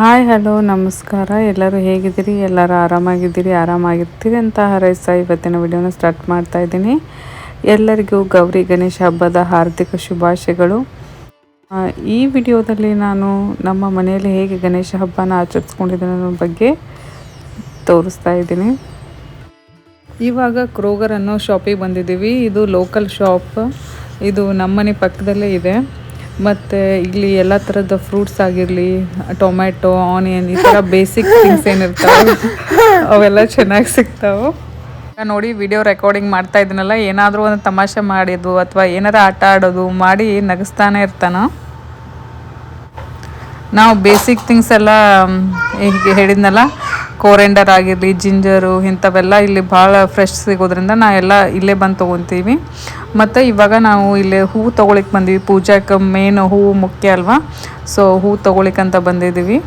Hi, hello, ನಮಸ್ಕಾರ. ಎಲ್ಲರೂ ಹೇಗಿದ್ದೀರಿ? ಎಲ್ಲರೂ ಆರಾಮಾಗಿದ್ದೀರಿ? ಆರಾಮಾಗಿರ್ತೀರಿ ಅಂತ ಹಾರೈಸ್ತಾ ಇವತ್ತಿನ ವಿಡಿಯೋನ ಸ್ಟಾರ್ಟ್ ಮಾಡ್ತಾ ಇದ್ದೀನಿ. ಎಲ್ಲರಿಗೂ ಗೌರಿ ಗಣೇಶ ಹಬ್ಬದ ಹಾರ್ದಿಕ ಶುಭಾಶಯಗಳು. ಈ ವಿಡಿಯೋದಲ್ಲಿ ನಾನು ನಮ್ಮ ಮನೆಯಲ್ಲಿ ಹೇಗೆ ಗಣೇಶ ಹಬ್ಬನ ಆಚರಿಸ್ಕೊಂಡಿದ್ದೀನಿ ಅನ್ನೋ ಬಗ್ಗೆ ತೋರಿಸ್ತಾ ಇದ್ದೀನಿ. ಇವಾಗ ಕ್ರೋಗರ್ ಅನ್ನೋ ಶಾಪಿಗೆ ಬಂದಿದ್ದೀವಿ. ಇದು ಲೋಕಲ್ ಶಾಪ್. ಇದು ನಮ್ಮನೆ ಪಕ್ಕದಲ್ಲೇ ಇದೆ. ಮತ್ತು ಇಲ್ಲಿ ಎಲ್ಲ ಥರದ ಫ್ರೂಟ್ಸ್ ಆಗಿರಲಿ ಟೊಮ್ಯಾಟೊ ಆನಿಯನ್ ಈ ಥರ ಬೇಸಿಕ್ ಥಿಂಗ್ಸ್ ಏನಿರ್ತಾವೆ, ಅವೆಲ್ಲ ಚೆನ್ನಾಗಿ ಸಿಗ್ತಾವೆ. ನೋಡಿ ವಿಡಿಯೋ ರೆಕಾರ್ಡಿಂಗ್ ಮಾಡ್ತಾ ಇದ್ದೀನಲ್ಲ ಏನಾದರೂ ಒಂದು ತಮಾಷೆ ಮಾಡಿದ್ದು ಅಥವಾ ಏನಾರ ಆಟ ಆಡೋದು ಮಾಡಿ ನಗಿಸ್ತಾನೆ ಇರ್ತಾನ. ನಾವು ಬೇಸಿಕ್ ಥಿಂಗ್ಸ್ ಎಲ್ಲ ಹೇಳಿದ್ನಲ್ಲ ಕೋರೆಂಡರ್ ಆಗಿರಲಿ ಜಿಂಜರು ಇಂಥವೆಲ್ಲ ಇಲ್ಲಿ ಭಾಳ ಫ್ರೆಶ್ ಸಿಗೋದ್ರಿಂದ ನಾವೆಲ್ಲ ಇಲ್ಲೇ ಬಂದು ತೊಗೊತೀವಿ. ಮತ್ತು ಇವಾಗ ನಾವು ಇಲ್ಲೇ ಹೂವು ತೊಗೊಳಿಕ್ಕೆ ಬಂದೀವಿ. ಪೂಜಾಕ್ಕೆ ಮೇನ್ ಹೂವು ಮುಖ್ಯ ಅಲ್ವಾ? ಸೊ ಹೂವು ತೊಗೊಳಿಕ್ಕಂತ ಬಂದಿದ್ದೀವಿ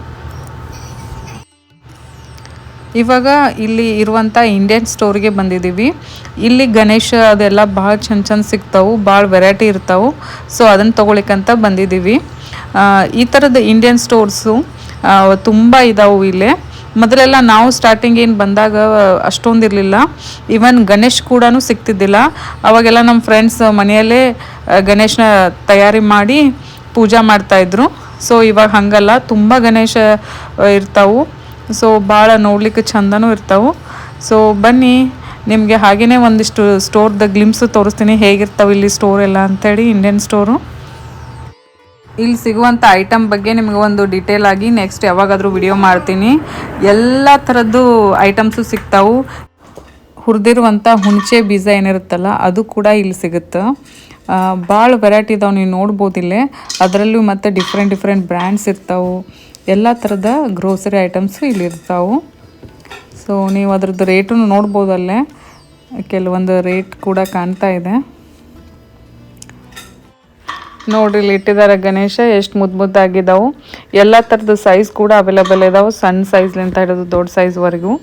ಇವಾಗ ಇಲ್ಲಿ ಇರುವಂಥ ಇಂಡಿಯನ್ ಸ್ಟೋರಿಗೆ ಬಂದಿದ್ದೀವಿ ಇಲ್ಲಿ ಗಣೇಶ ಅದೆಲ್ಲ ಭಾಳ ಚಂದ ಚಂದ ಸಿಗ್ತಾವೆ, ಭಾಳ ವೆರೈಟಿ ಇರ್ತಾವೆ. ಸೊ ಅದನ್ನು ತೊಗೊಳಿಕ್ಕಂತ ಬಂದಿದ್ದೀವಿ ಈ ಥರದ ಇಂಡಿಯನ್ ಸ್ಟೋರ್ಸು ತುಂಬ ಇದಾವೆ ಇಲ್ಲೇ. ಮೊದಲೆಲ್ಲ ನಾವು ಸ್ಟಾರ್ಟಿಂಗ್ ಏನು ಬಂದಾಗ, ಅಷ್ಟೊಂದು ಇರಲಿಲ್ಲ. ಈವನ್ ಗಣೇಶ್ ಕೂಡ ಸಿಗ್ತಿದ್ದಿಲ್ಲ. ಅವಾಗೆಲ್ಲ ನಮ್ಮ ಫ್ರೆಂಡ್ಸ್ ಮನೆಯಲ್ಲೇ ಗಣೇಶನ ತಯಾರಿ ಮಾಡಿ ಪೂಜಾ ಮಾಡ್ತಾಯಿದ್ರು ಸೊ ಇವಾಗ ಹಾಗಲ್ಲ. ತುಂಬ ಗಣೇಶ ಇರ್ತಾವು. ಸೊ ಭಾಳ ನೋಡ್ಲಿಕ್ಕೆ ಚಂದನೂ ಇರ್ತಾವೆ. ಸೊ ಬನ್ನಿ, ನಿಮಗೆ ಹಾಗೆಯೇ ಒಂದಿಷ್ಟು ಸ್ಟೋರ್ದ ಗ್ಲಿಮ್ಸ್ ತೋರಿಸ್ತೀನಿ. ಹೇಗಿರ್ತಾವೆ ಇಲ್ಲಿ ಸ್ಟೋರ್ ಎಲ್ಲ ಅಂಥೇಳಿ ಇಂಡಿಯನ್ ಸ್ಟೋರು ಇಲ್ಲಿ ಸಿಗುವಂಥ ಐಟಮ್ ಬಗ್ಗೆ ನಿಮಗೆ ಒಂದು ಡೀಟೇಲ್ ಆಗಿ ನೆಕ್ಸ್ಟ್ ಯಾವಾಗಾದರೂ ವಿಡಿಯೋ ಮಾಡ್ತೀನಿ. ಎಲ್ಲ ಥರದ್ದು ಐಟಮ್ಸು ಸಿಗ್ತಾವೆ. ಹುರಿದಿರುವಂಥ ಹುಣಸೆ ಬೀಜ ಏನಿರುತ್ತಲ್ಲ, ಅದು ಕೂಡ ಇಲ್ಲಿ ಸಿಗುತ್ತೆ. ಭಾಳ ವೆರೈಟಿ ಇದಾವೆ, ನೀವು ನೋಡ್ಬೋದು ಅದರಲ್ಲೂ ಮತ್ತು ಡಿಫ್ರೆಂಟ್ ಡಿಫ್ರೆಂಟ್ ಬ್ರ್ಯಾಂಡ್ಸ್ ಇರ್ತಾವೆ. ಎಲ್ಲ ಥರದ ಗ್ರೋಸರಿ ಐಟಮ್ಸು ಇಲ್ಲಿ ಇರ್ತಾವೆ. ಸೊ ನೀವು ಅದ್ರದ್ದು ರೇಟು ನೋಡ್ಬೋದಲ್ಲೇ ಕೆಲವೊಂದು ರೇಟ್ ಕೂಡ ಕಾಣ್ತಾ ಇದೆ. ನೋಡ್ರಿ, ಇಲ್ಲಿ ಇಟ್ಟಿದ್ದಾರೆ ಗಣೇಶ, ಎಷ್ಟು ಮುದ್ದು ಮುದ್ದಾಗಿದ್ದಾವೆ ಎಲ್ಲ ಥರದ ಸೈಜ್ ಕೂಡ ಅವೈಲೇಬಲ್ ಇದಾವೆ ಸಣ್ಣ ಸೈಜ್ಲಿಂದ ಹಿಡಿದು ದೊಡ್ಡ ಸೈಜ್ವರೆಗೂ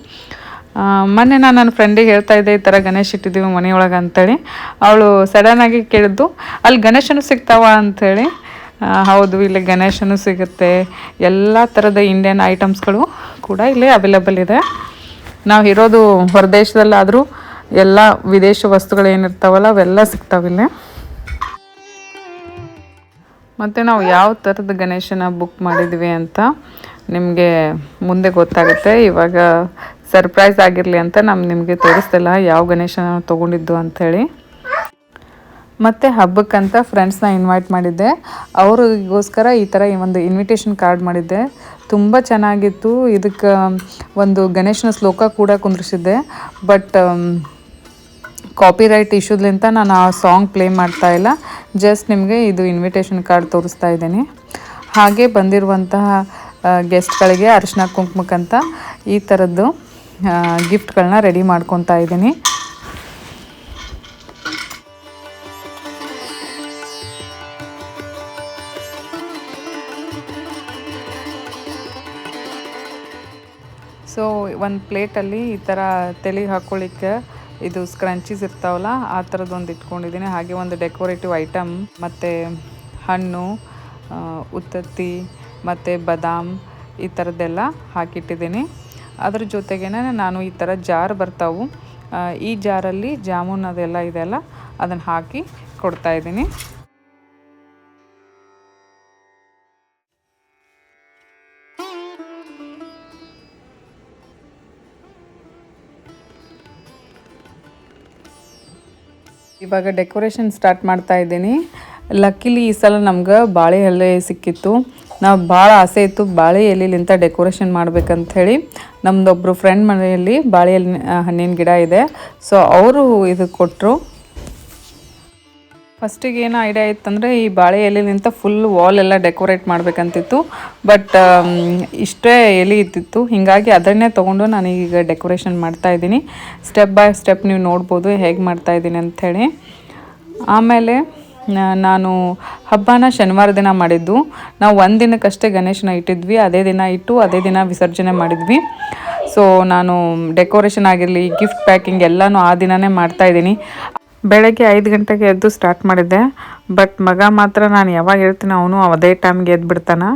ಮೊನ್ನೆ ನಾನು ನನ್ನ ಫ್ರೆಂಡಿಗೆ ಹೇಳ್ತಾ ಇದ್ದೆ, ಈ ಥರ ಗಣೇಶ ಇಟ್ಟಿದ್ದೀವಿ ಮನೆಯೊಳಗೆ ಅಂತೇಳಿ. ಅವಳು ಸಡನ್ನಾಗಿ ಕೇಳಿದ್ದು ಅಲ್ಲಿ ಗಣೇಶನು ಸಿಗ್ತಾವ? ಅಂಥೇಳಿ ಹೌದು, ಇಲ್ಲಿ ಗಣೇಶನು ಸಿಗುತ್ತೆ. ಎಲ್ಲ ಥರದ ಇಂಡಿಯನ್ ಐಟಮ್ಸ್ಗಳು ಕೂಡ ಇಲ್ಲಿ ಅವೈಲೇಬಲ್ ಇದೆ. ನಾವು ಇರೋದು ಹೊರದೇಶದಲ್ಲಾದರೂ ಎಲ್ಲ ವಿದೇಶಿ ವಸ್ತುಗಳು ಏನಿರ್ತಾವಲ್ಲ, ಅವೆಲ್ಲ ಸಿಗ್ತಾವಿಲ್ಲಿ ಮತ್ತು ನಾವು ಯಾವ ಥರದ ಗಣೇಶನ ಬುಕ್ ಮಾಡಿದ್ವಿ ಅಂತ ನಿಮಗೆ ಮುಂದೆ ಗೊತ್ತಾಗುತ್ತೆ. ಇವಾಗ ಸರ್ಪ್ರೈಸ್ ಆಗಿರಲಿ ಅಂತ ನಮ್ಮ ನಿಮಗೆ ತೋರಿಸ್ತಿಲ್ಲ ಯಾವ ಗಣೇಶನ ತೊಗೊಂಡಿದ್ದು ಅಂಥೇಳಿ. ಮತ್ತು ಹಬ್ಬಕ್ಕಂತ ಫ್ರೆಂಡ್ಸ್ನ ಇನ್ವೈಟ್ ಮಾಡಿದ್ದೆ. ಅವ್ರಿಗೋಸ್ಕರ ಈ ಥರ ಈ ಒಂದು ಇನ್ವಿಟೇಷನ್ ಕಾರ್ಡ್ ಮಾಡಿದ್ದೆ. ತುಂಬ ಚೆನ್ನಾಗಿತ್ತು. ಇದಕ್ಕೆ ಒಂದು ಗಣೇಶನ ಶ್ಲೋಕ ಕೂಡ ಕುಂದ್ರಿಸಿದ್ದೆ. ಬಟ್ ಕಾಪಿರೈಟ್ ಇಶ್ಯೂದ್ಲಿಂತ ನಾನು ಆ ಸಾಂಗ್ ಪ್ಲೇ ಮಾಡ್ತಾ ಇಲ್ಲ. ಜಸ್ಟ್ ನಿಮಗೆ ಇದು ಇನ್ವಿಟೇಷನ್ ಕಾರ್ಡ್ ತೋರಿಸ್ತಾ ಇದ್ದೀನಿ. ಹಾಗೆ ಬಂದಿರುವಂತಹ ಗೆಸ್ಟ್ಗಳಿಗೆ ಅರಿಶಿನ ಕುಂಕುಮಕ್ಕಂತ ಈ ಥರದ್ದು ಗಿಫ್ಟ್ಗಳನ್ನ ರೆಡಿ ಮಾಡ್ಕೊತಾ ಇದ್ದೀನಿ. ಸೊ ಒಂದು ಪ್ಲೇಟಲ್ಲಿ ಈ ಥರ ತೆಲಿಗೆ ಹಾಕ್ಕೊಳ್ಳಿಕ್ಕೆ ಇದು ಸ್ಕ್ರಂಚೀಸ್ ಇರ್ತಾವಲ್ಲ, ಆ ಥರದ್ದೊಂದು ಇಟ್ಕೊಂಡಿದ್ದೀನಿ ಹಾಗೆ ಒಂದು ಡೆಕೋರೇಟಿವ್ ಐಟಮ್ ಮತ್ತು ಹಣ್ಣು ಉತ್ತತ್ತಿ, ಮತ್ತು ಬದಾಮ್ ಈ ಥರದ್ದೆಲ್ಲ ಹಾಕಿಟ್ಟಿದ್ದೀನಿ. ಅದ್ರ ಜೊತೆಗೇ ನಾನು ಈ ಥರ ಜಾರ್ ಬರ್ತಾವು. ಈ ಜಾರಲ್ಲಿ ಜಾಮೂನ್ ಅದೆಲ್ಲ ಇದೆಲ್ಲ ಅದನ್ನು ಹಾಕಿ ಕೊಡ್ತಾ ಇವಾಗ ಡೆಕೋರೇಷನ್ ಸ್ಟಾರ್ಟ್ ಮಾಡ್ತಾ ಇದ್ದೀನಿ. ಲಕ್ಕಿಲಿ ಈ ಸಲ ನಮ್ಗೆ ಬಾಳೆ ಎಲೆ ಸಿಕ್ಕಿತ್ತು. ನಾವು ಭಾಳ ಆಸೆ ಇತ್ತು ಬಾಳೆ ಎಲೆಲಿಂತ ಡೆಕೋರೇಷನ್ ಮಾಡ್ಬೇಕಂತ ಹೇಳಿ. ನಮ್ಮದೊಬ್ಬರು ಫ್ರೆಂಡ್ ಮನೆಯಲ್ಲಿ ಬಾಳೆ ಎಲೆ ಹಣ್ಣಿನ ಗಿಡ ಇದೆ. ಸೊ ಅವರು ಇದು ಕೊಟ್ಟರು ಫಸ್ಟಿಗೆ ಏನು ಐಡಿಯಾ ಇತ್ತಂದರೆ ಈ ಬಾಳೆ ಎಲೆಲಿಂತ ಫುಲ್ ವಾಲ್ ಎಲ್ಲ ಡೆಕೋರೇಟ್ ಮಾಡಬೇಕಂತಿತ್ತು. ಬಟ್ ಇಷ್ಟೇ ಎಲೆ ಇದ್ದಿತ್ತು. ಹೀಗಾಗಿ ಅದನ್ನೇ ತೊಗೊಂಡು ನಾನು ಈಗ ಡೆಕೋರೇಷನ್ ಮಾಡ್ತಾ ಇದ್ದೀನಿ. ಸ್ಟೆಪ್ ಬೈ ಸ್ಟೆಪ್ ನೀವು ನೋಡ್ಬೋದು ಹೇಗೆ ಮಾಡ್ತಾ ಇದ್ದೀನಿ ಅಂಥೇಳಿ. ಆಮೇಲೆ ನಾನು ಹಬ್ಬನ ಶನಿವಾರ ದಿನ ಮಾಡಿದ್ದು. ನಾವು ಒಂದು ದಿನಕ್ಕಷ್ಟೇ ಗಣೇಶನ ಇಟ್ಟಿದ್ವಿ. ಅದೇ ದಿನ ಇಟ್ಟು ಅದೇ ದಿನ ವಿಸರ್ಜನೆ ಮಾಡಿದ್ವಿ. ಸೊ ನಾನು ಡೆಕೋರೇಷನ್ ಆಗಿರಲಿ ಗಿಫ್ಟ್ ಪ್ಯಾಕಿಂಗ್ ಎಲ್ಲನೂ ಆ ದಿನನೇ ಮಾಡ್ತಾ ಇದ್ದೀನಿ. ಬೆಳಗ್ಗೆ ಐದು ಗಂಟೆಗೆ ಎದ್ದು ಸ್ಟಾರ್ಟ್ ಮಾಡಿದ್ದೆ. ಬಟ್ ಮಗ ಮಾತ್ರ ನಾನು ಯಾವಾಗ ಹೇಳ್ತೀನಿ ಅವನು ಅದೇ ಟೈಮ್ಗೆ ಎದ್ದು ಬಿಡ್ತಾನೆ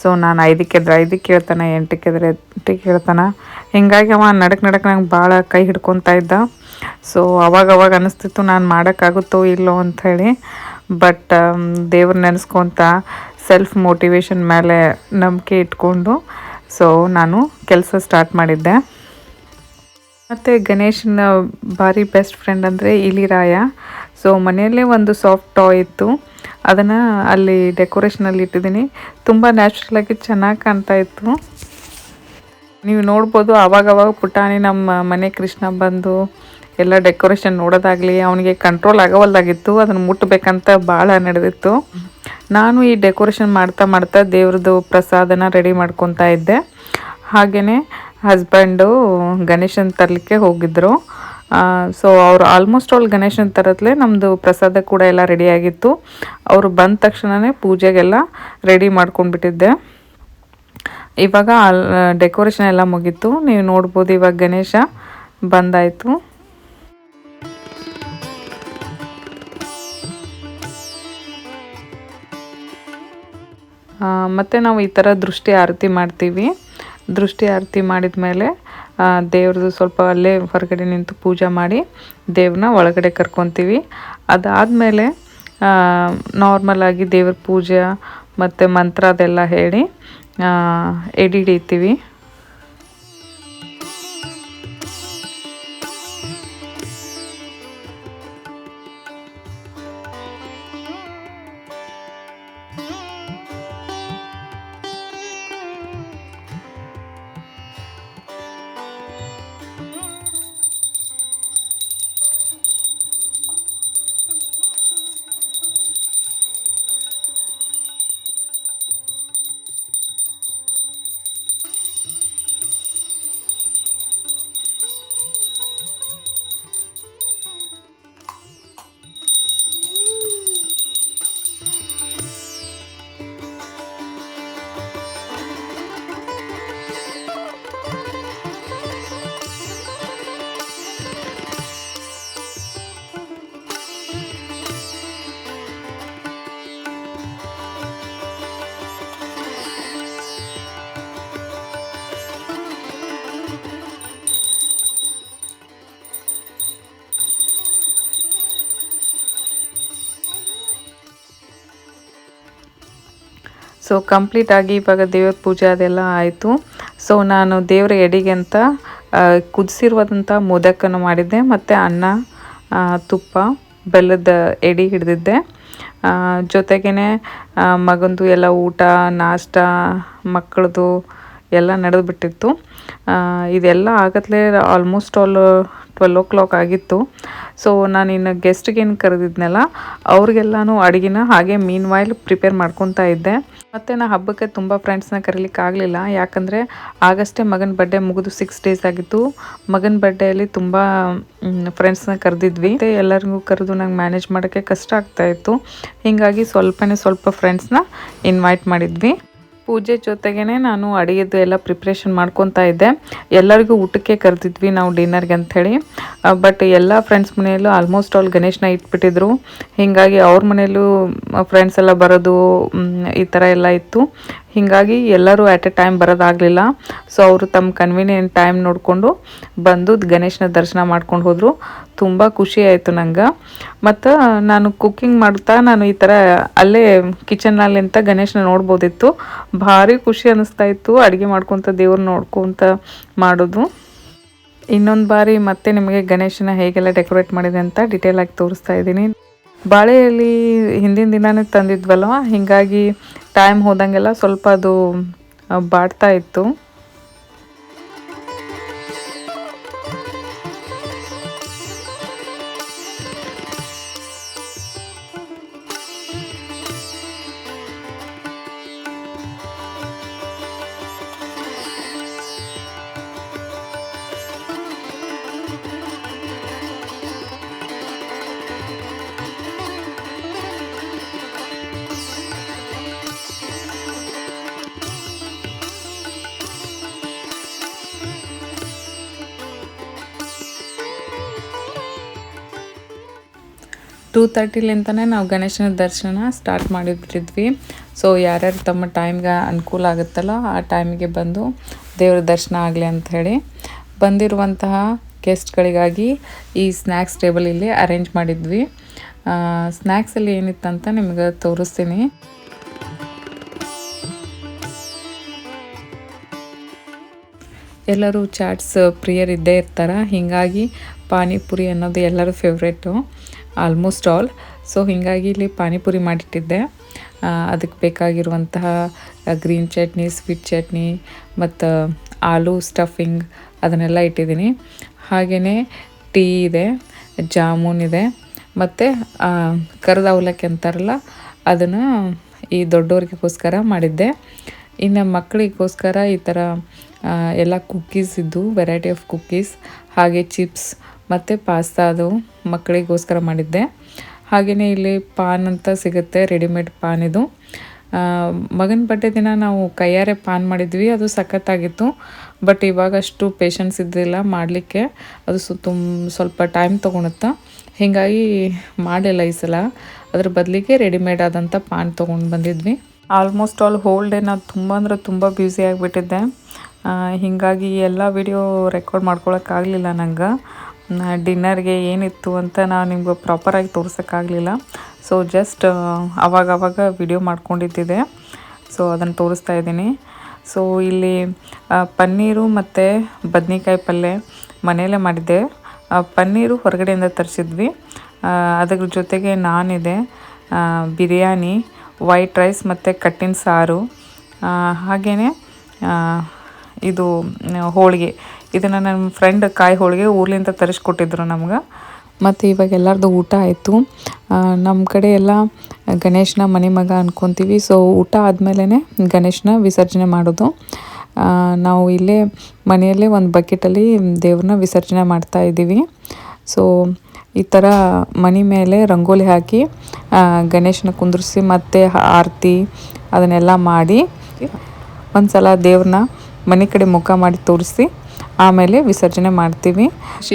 ಸೊ ನಾನು ಐದಕ್ಕೆ ಎದ್ರೆ ಐದಕ್ಕೆ ಹೇಳ್ತಾನೆ, ಎಂಟಕ್ಕೆ ಎದ್ರೆ ಎಂಟಕ್ಕೆ ಹೇಳ್ತಾನೆ. ಹಿಂಗಾಗಿ ಅವ ನಡಕ್ ನಡಕ್ ನಂಗೆ ಭಾಳ ಕೈ ಹಿಡ್ಕೊತಾ ಇದ್ದ. ಸೊ ಅವಾಗ ಅವಾಗ ಅನಿಸ್ತಿತ್ತು ನಾನು ಮಾಡೋಕ್ಕಾಗುತ್ತೋ ಇಲ್ಲೋ ಅಂಥೇಳಿ ಬಟ್ ದೇವ್ರ ನೆನೆಸ್ಕೊತ ಸೆಲ್ಫ್ ಮೋಟಿವೇಶನ್ ಮೇಲೆ ನಂಬಿಕೆ ಇಟ್ಕೊಂಡು ಸೊ ನಾನು ಕೆಲಸ ಸ್ಟಾರ್ಟ್ ಮಾಡಿದ್ದೆ. ಮತ್ತು ಗಣೇಶನ ಭಾರಿ ಬೆಸ್ಟ್ ಫ್ರೆಂಡ್ ಅಂದರೆ ಇಲಿರಾಯ ಸೊ ಮನೆಯಲ್ಲೇ ಒಂದು ಸಾಫ್ಟ್ ಟಾಯ್ ಇತ್ತು. ಅದನ್ನು ಅಲ್ಲಿ ಡೆಕೋರೇಷನಲ್ಲಿ ಇಟ್ಟಿದ್ದೀನಿ. ತುಂಬ ನ್ಯಾಚುರಲಾಗಿ ಚೆನ್ನಾಗಿ ಕಾಣ್ತಾ ಇತ್ತು. ನೀವು ನೋಡ್ಬೋದು ಅವಾಗವಾಗ ಪುಟಾಣಿ ನಮ್ಮ ಮನೆ ಕೃಷ್ಣ ಬಂದು ಎಲ್ಲ ಡೆಕೋರೇಷನ್ ನೋಡೋದಾಗಲಿ, ಅವನಿಗೆ ಕಂಟ್ರೋಲ್ ಆಗೋವಲ್ದಾಗಿತ್ತು. ಅದನ್ನು ಮುಟ್ಟಬೇಕಂತ ಭಾಳ ನಡೆದಿತ್ತು. ನಾನು ಈ ಡೆಕೋರೇಷನ್ ಮಾಡ್ತಾ ಮಾಡ್ತಾ ದೇವ್ರದ್ದು ಪ್ರಸಾದನ ರೆಡಿ ಮಾಡ್ಕೊತಾ ಇದ್ದೆ. ಹಾಗೆಯೇ ಹಸ್ಬೆಂಡು ಗಣೇಶನ ತರಲಿಕ್ಕೆ ಹೋಗಿದ್ದರು ಸೊ ಅವರು ಆಲ್ಮೋಸ್ಟ್ ಆಲ್ ಗಣೇಶನ ತರತ್ಲೆ ನಮ್ಮದು ಪ್ರಸಾದ ಕೂಡ ಎಲ್ಲ ರೆಡಿಯಾಗಿತ್ತು ಅವರು ಬಂದ ತಕ್ಷಣವೇ ಪೂಜೆಗೆಲ್ಲ ರೆಡಿ ಮಾಡ್ಕೊಂಡ್ಬಿಟ್ಟಿದ್ದೆ. ಇವಾಗ ಡೆಕೋರೇಷನ್ ಎಲ್ಲ ಮುಗೀತು. ನೀವು ನೋಡ್ಬೋದು ಇವಾಗ ಗಣೇಶ ಬಂದಾಯಿತು. ಮತ್ತು ನಾವು ಈ ಥರ ದೃಷ್ಟಿ ಆರತಿ ಮಾಡ್ತೀವಿ. ದೃಷ್ಟಿ ಆರತಿ ಮಾಡಿದ ಮೇಲೆ ದೇವ್ರದ್ದು ಸ್ವಲ್ಪ ಅಲ್ಲೇ ಹೊರಗಡೆ ನಿಂತು ಪೂಜೆ ಮಾಡಿ ದೇವ್ರನ್ನ ಒಳಗಡೆ ಕರ್ಕೊತೀವಿ. ಅದಾದಮೇಲೆ ನಾರ್ಮಲಾಗಿ ದೇವ್ರ ಪೂಜೆ ಮತ್ತು ಮಂತ್ರ ಅದೆಲ್ಲ ಹೇಳಿ ಎಡಿ ಹಿಡಿತೀವಿ ಸೊ ಕಂಪ್ಲೀಟಾಗಿ ಇವಾಗ ದೇವ್ರ ಪೂಜೆ ಅದೆಲ್ಲ ಆಯಿತು. ಸೊ ನಾನು ದೇವ್ರ ಎಡಿಗೆ ಅಂತ ಕುದಿಸಿರುವಂಥ ಮೋದಕನ್ನು ಮಾಡಿದ್ದೆ, ಮತ್ತು ಅನ್ನ ತುಪ್ಪ, ಬೆಲ್ಲದ ಎಡಿ ಹಿಡಿದಿದ್ದೆ. ಜೊತೆಗೇ ಮಗಂದು ಎಲ್ಲ ಊಟ, ನಾಷ್ಟ, ಮಕ್ಕಳದು ಎಲ್ಲ ನಡೆದುಬಿಟ್ಟಿತ್ತು. ಇದೆಲ್ಲ ಆಗತ್ಲೇ almost all twelve o'clock ಆಗಿತ್ತು. ಸೊ ನಾನು ಇನ್ನು ಗೆಸ್ಟ್ಗೇನು ಕರೆದಿದ್ನಲ್ಲ, ಅವ್ರಿಗೆಲ್ಲನೂ ಅಡುಗೆನ ಹಾಗೆ ಮೀನ್ ವಾಯ್ಲ್ ಪ್ರಿಪೇರ್ ಮಾಡ್ಕೊತಾ ಇದ್ದೆ. ಮತ್ತು ನಾನು ಹಬ್ಬಕ್ಕೆ ತುಂಬ ಫ್ರೆಂಡ್ಸ್ನ ಕರೀಲಿಕ್ಕೆ ಆಗಲಿಲ್ಲ. ಯಾಕಂದರೆ ಆಗಷ್ಟೇ ಮಗನ ಬರ್ಡೆ ಮುಗಿದು ಸಿಕ್ಸ್ ಡೇಸ್ ಆಗಿತ್ತು. ಮಗನ ಬರ್ಡೇಯಲ್ಲಿ ತುಂಬ ಫ್ರೆಂಡ್ಸ್ನ ಕರೆದಿದ್ವಿ. ಎಲ್ಲರಿಗೂ ಕರೆದು ನಂಗೆ ಮ್ಯಾನೇಜ್ ಮಾಡೋಕ್ಕೆ ಕಷ್ಟ ಆಗ್ತಾಯಿತ್ತು ಹೀಗಾಗಿ ಸ್ವಲ್ಪನೇ ಸ್ವಲ್ಪ ಫ್ರೆಂಡ್ಸ್ನ ಇನ್ವೈಟ್ ಮಾಡಿದ್ವಿ. ಪೂಜೆ ಜೊತೆಗೇ ನಾನು ಅಡುಗೆದು ಎಲ್ಲ ಪ್ರಿಪ್ರೇಷನ್ ಮಾಡ್ಕೊತಾ ಇದ್ದೆ. ಎಲ್ಲರಿಗೂ ಊಟಕ್ಕೆ ಕರೆದಿದ್ವಿ ನಾವು ಡಿನ್ನರ್ಗೆ ಅಂಥೇಳಿ. ಬಟ್ ಎಲ್ಲ ಫ್ರೆಂಡ್ಸ್ ಮನೆಯಲ್ಲೂ ಆಲ್ಮೋಸ್ಟ್ ಆಲ್ ಗಣೇಶನ ಇಟ್ಬಿಟ್ಟಿದ್ರು. ಹೀಗಾಗಿ ಅವ್ರ ಮನೆಯಲ್ಲೂ ಫ್ರೆಂಡ್ಸ್ ಎಲ್ಲ ಬರೋದು ಈ ಥರ ಎಲ್ಲ ಇತ್ತು. ಹೀಗಾಗಿ ಎಲ್ಲರೂ ಆಟ್ ಎ ಟೈಮ್ ಬರೋದಾಗಲಿಲ್ಲ. ಸೊ ಅವರು ತಮ್ಮ ಕನ್ವೀನಿಯೆಂಟ್ ಟೈಮ್ ನೋಡಿಕೊಂಡು ಬಂದು ಗಣೇಶನ ದರ್ಶನ ಮಾಡ್ಕೊಂಡು ಹೋದರು. ತುಂಬ ಖುಷಿ ಆಯಿತು ನಂಗೆ. ಮತ್ತು ನಾನು ಕುಕ್ಕಿಂಗ್ ಮಾಡ್ತಾ ನಾನು ಈ ಥರ ಅಲ್ಲೇ ಕಿಚನ್ನಲ್ಲಿಂತ ಗಣೇಶನ ನೋಡ್ಬೋದಿತ್ತು. ಭಾರಿ ಖುಷಿ ಅನ್ನಿಸ್ತಾ ಇತ್ತು. ಅಡುಗೆ ಮಾಡ್ಕೊತ ದೇವ್ರು ನೋಡ್ಕೊತ ಮಾಡೋದು. ಇನ್ನೊಂದು ಬಾರಿ ಮತ್ತೆ ನಿಮಗೆ ಗಣೇಶನ ಹೇಗೆಲ್ಲ ಡೆಕೋರೇಟ್ ಮಾಡಿದೆ ಅಂತ ಡೀಟೇಲಾಗಿ ತೋರಿಸ್ತಾ ಇದ್ದೀನಿ. ಬಾಳೆಯಲ್ಲಿ ಹಿಂದಿನ ದಿನವೇ ತಂದಿದ್ವಲ್ವ? ಹೀಗಾಗಿ ಟೈಮ್ ಹೋದಂಗೆಲ್ಲ ಸ್ವಲ್ಪ ಅದು ಬಾಡ್ತಾ ಇತ್ತು. ಟೂ ತರ್ಟಿಲಿಂತನೇ ನಾವು ಗಣೇಶನ ದರ್ಶನ ಸ್ಟಾರ್ಟ್ ಮಾಡಿಬಿಟ್ಟಿದ್ವಿ. ಸೊ ಯಾರ್ಯಾರು ತಮ್ಮ ಟೈಮ್ಗೆ ಅನುಕೂಲ ಆಗುತ್ತಲ್ಲ, ಆ ಟೈಮಿಗೆ ಬಂದು ದೇವ್ರ ದರ್ಶನ ಆಗಲಿ ಅಂಥೇಳಿ ಬಂದಿರುವಂತಹ ಗೆಸ್ಟ್ಗಳಿಗಾಗಿ ಈ ಸ್ನ್ಯಾಕ್ಸ್ ಟೇಬಲ್ ಇಲ್ಲಿ ಅರೇಂಜ್ ಮಾಡಿದ್ವಿ. ಸ್ನ್ಯಾಕ್ಸಲ್ಲಿ ಏನಿತ್ತಂತ ನಿಮಗೆ ತೋರಿಸ್ತೀನಿ. ಎಲ್ಲರೂ ಚಾಟ್ಸ್ ಪ್ರಿಯರಿದ್ದೇ ಇರ್ತಾರೆ, ಹೀಗಾಗಿ ಪಾನಿಪುರಿ ಅನ್ನೋದು ಎಲ್ಲರ ಫೇವ್ರೇಟು ಆಲ್ಮೋಸ್ಟ್ ಆಲ್ ಸೊ ಹೀಗಾಗಿ ಇಲ್ಲಿ ಪಾನಿಪುರಿ ಮಾಡಿಟ್ಟಿದ್ದೆ. ಅದಕ್ಕೆ ಬೇಕಾಗಿರುವಂತಹ ಗ್ರೀನ್ ಚಟ್ನಿ ಸ್ವೀಟ್ ಚಟ್ನಿ, ಮತ್ತು, ಆಲೂ ಸ್ಟಫಿಂಗ್ ಅದನ್ನೆಲ್ಲ ಇಟ್ಟಿದ್ದೀನಿ. ಹಾಗೆಯೇ ಟೀ ಇದೆ, ಜಾಮೂನ್ ಇದೆ, ಮತ್ತು ಕರ್ದ ಅವಲಕ್ಕಿ ಅಂತಾರಲ್ಲ, ಅದನ್ನು ಈ ದೊಡ್ಡವ್ರಿಗೋಸ್ಕರ ಮಾಡಿದ್ದೆ. ಇನ್ನು ಮಕ್ಕಳಿಗೋಸ್ಕರ ಈ ಥರ ಎಲ್ಲ ಕುಕ್ಕೀಸ್ ಇದ್ದು ವೆರೈಟಿ ಆಫ್ ಕುಕ್ಕೀಸ್ ಹಾಗೆ ಚಿಪ್ಸ್ ಮತ್ತು ಪಾಸ್ತಾ ಅದು ಮಕ್ಕಳಿಗೋಸ್ಕರ ಮಾಡಿದ್ದೆ. ಹಾಗೆಯೇ ಇಲ್ಲಿ ಪಾನ್ ಅಂತ ಸಿಗುತ್ತೆ ರೆಡಿಮೇಡ್ ಪಾನ್ ಇದು. ಮಗನ ಬಟ್ಟೆ ದಿನ ನಾವು ಕೈಯಾರೆ ಪಾನ್ ಮಾಡಿದ್ವಿ, ಅದು ಸಖತ್ತಾಗಿತ್ತು. ಬಟ್ ಇವಾಗ ಅಷ್ಟು ಪೇಷನ್ಸ್ ಇದ್ದಿಲ್ಲ ಮಾಡಲಿಕ್ಕೆ. ಅದು ಸು ತುಂಬ ಸ್ವಲ್ಪ ಟೈಮ್ ತೊಗೊಳುತ್ತೆ ಹೀಗಾಗಿ ಮಾಡಿಲ್ಲ ಈ ಸಲ. ಅದ್ರ ಬದಲಿಗೆ ರೆಡಿಮೇಡ್ ಆದಂಥ ಪಾನ್ ತೊಗೊಂಡು ಬಂದಿದ್ವಿ. ಆಲ್ಮೋಸ್ಟ್ ಆಲ್ ಹೋಲ್ ಡೇ ನಾನು ತುಂಬ ಅಂದರೆ ತುಂಬ ಬ್ಯುಸಿ ಆಗಿಬಿಟ್ಟಿದ್ದೆ. ಹೀಗಾಗಿ ಎಲ್ಲ ವಿಡಿಯೋ ರೆಕಾರ್ಡ್ ಮಾಡ್ಕೊಳಕ್ಕಾಗಲಿಲ್ಲ ನಂಗೆ. ಡಿನ್ನರ್ಗೆ ಏನಿತ್ತು ಅಂತ ನಾನು ನಿಮ್ಗೆ ಪ್ರಾಪರಾಗಿ ತೋರ್ಸೋಕ್ಕಾಗಲಿಲ್ಲ. ಸೊ ಜಸ್ಟ್ ಅವಾಗವಾಗ ಅವಾಗ ವಿಡಿಯೋ ಮಾಡ್ಕೊಂಡಿದ್ದಿದೆ. ಸೊ ಅದನ್ನು ತೋರಿಸ್ತಾ ಇದ್ದೀನಿ. ಸೊ ಇಲ್ಲಿ ಪನ್ನೀರು ಮತ್ತು ಬದ್ನಿಕಾಯಿ ಪಲ್ಯ ಮನೆಯಲ್ಲೇ ಮಾಡಿದ್ದೆ. ಪನ್ನೀರು ಹೊರಗಡೆಯಿಂದ ತರಿಸಿದ್ವಿ. ಅದ್ರ ಜೊತೆಗೆ ನಾನಿದೆ ಬಿರಿಯಾನಿ ವೈಟ್ ರೈಸ್ ಮತ್ತು ಕಟ್ಟಿನ ಸಾರು. ಹಾಗೆಯೇ ಇದು ಹೋಳಿಗೆ. ಇದನ್ನು ನನ್ನ ಫ್ರೆಂಡ್ ಕಾಯಿ ಹೋಳಿಗೆ ಊರ್ಲಿಂದ ತರಿಸ್ಕೊಟ್ಟಿದ್ರು ನಮ್ಗೆ. ಮತ್ತು ಇವಾಗ ಎಲ್ಲರದು ಊಟ ಆಯಿತು. ನಮ್ಮ ಕಡೆ ಎಲ್ಲ ಗಣೇಶನ ಮನೆ ಮಗ ಅಂದ್ಕೊತೀವಿ ಸೊ ಊಟ ಆದಮೇಲೆ ಗಣೇಶನ ವಿಸರ್ಜನೆ ಮಾಡೋದು. ನಾವು ಇಲ್ಲೇ ಮನೆಯಲ್ಲೇ ಒಂದು ಬಕೆಟಲ್ಲಿ ದೇವ್ರನ್ನ ವಿಸರ್ಜನೆ ಮಾಡ್ತಾ ಇದ್ದೀವಿ. ಸೊ ಈ ಥರ ಮನೆ ಮೇಲೆ ರಂಗೋಲಿ ಹಾಕಿ ಗಣೇಶನ ಕುಂದ್ರಿಸಿ ಮತ್ತೆ ಆರತಿ ಅದನ್ನೆಲ್ಲ ಮಾಡಿ ಒಂದು ಸಲ ದೇವ್ರನ್ನ ಮನೆ ಕಡೆ ಮುಖ ಮಾಡಿ ತೋರಿಸಿ, ಆಮೇಲೆ ವಿಸರ್ಜನೆ ಮಾಡ್ತೀವಿ.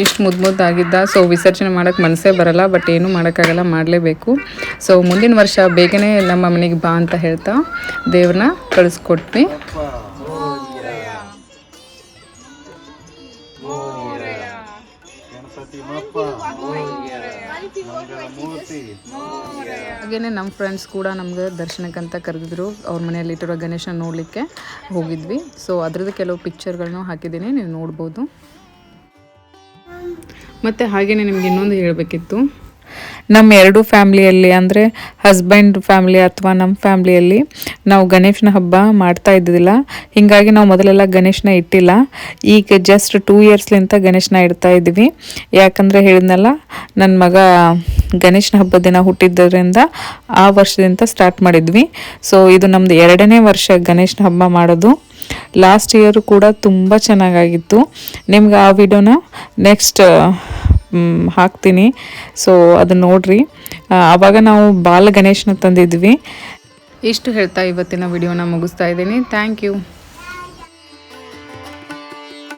ಇಷ್ಟು ಮುದ್ದು ಮುದ್ದಾಗಿದ್ದ ಸೊ ವಿಸರ್ಜನೆ ಮಾಡೋಕ್ಕೆ ಮನಸ್ಸೇ ಬರಲ್ಲ ಬಟ್ ಏನೂ ಮಾಡೋಕ್ಕಾಗಲ್ಲ, ಮಾಡಲೇಬೇಕು. ಸೊ ಮುಂದಿನ ವರ್ಷ ಬೇಗನೆ ನಮ್ಮ ಮನೆಗೆ ಬಾ ಅಂತ ಹೇಳ್ತಾ ದೇವ್ರನ್ನ ಕಳಿಸ್ಕೊಟ್ವಿ. ಹಾಗೇನೆ ನಮ್ಮ ಫ್ರೆಂಡ್ಸ್ ಕೂಡ ನಮ್ಗೆ ದರ್ಶನಕ್ಕಂತ ಕರೆದಿದ್ರು. ಅವ್ರ ಮನೆಯಲ್ಲಿ ಇಟ್ಟಿರೋ ಗಣೇಶನ ನೋಡಲಿಕ್ಕೆ ಹೋಗಿದ್ವಿ. ಸೊ ಅದ್ರದ್ದು ಕೆಲವು ಪಿಕ್ಚರ್ಗಳನ್ನೂ ಹಾಕಿದ್ದೀನಿ. ನೀವು ನೋಡ್ಬೋದು. ಮತ್ತು ಹಾಗೆಯೇ ನಿಮ್ಗೆ ಇನ್ನೊಂದು ಹೇಳಬೇಕಿತ್ತು. ನಮ್ಮ ಎರಡು ಫ್ಯಾಮ್ಲಿಯಲ್ಲಿ ಅಂದರೆ ಹಸ್ಬೆಂಡ್ ಫ್ಯಾಮ್ಲಿ ಅಥವಾ ನಮ್ಮ ಫ್ಯಾಮ್ಲಿಯಲ್ಲಿ ನಾವು ಗಣೇಶನ ಹಬ್ಬ ಮಾಡ್ತಾ ಇದ್ದಿದ್ದಿಲ್ಲ. ಹೀಗಾಗಿ ನಾವು ಮೊದಲೆಲ್ಲ ಗಣೇಶನ ಇಟ್ಟಿಲ್ಲ. ಈಗ ಜಸ್ಟ್ ಟೂ ಇಯರ್ಸ್ಲಿಂತ ಗಣೇಶನ ಇಡ್ತಾ ಇದ್ವಿ ಯಾಕಂದರೆ ಹೇಳಿದ್ನಲ್ಲ ನನ್ನ ಮಗ ಗಣೇಶನ ಹಬ್ಬದ ದಿನ ಹುಟ್ಟಿದ್ದರಿಂದ ಆ ವರ್ಷದಿಂದ ಸ್ಟಾರ್ಟ್ ಮಾಡಿದ್ವಿ. ಸೊ ಇದು ನಮ್ದು ಎರಡನೇ ವರ್ಷ ಗಣೇಶನ ಹಬ್ಬ ಮಾಡೋದು. ಲಾಸ್ಟ್ ಇಯರು ಕೂಡ ತುಂಬ ಚೆನ್ನಾಗಾಗಿತ್ತು. ನಿಮ್ಗೆ ಆ ವಿಡಿಯೋನ ನೆಕ್ಸ್ಟ್ ಹಾಕ್ತೀನಿ. ಸೊ ಅದನ್ನ ನೋಡ್ರಿ. ಆವಾಗ ನಾವು ಬಾಲ ಗಣೇಶನ ತಂದಿದ್ವಿ. ಇಷ್ಟು ಹೇಳ್ತಾ ಇವತ್ತಿನ ವಿಡಿಯೋನ ಮುಗಿಸ್ತಾ ಇದ್ದೀನಿ. Thank you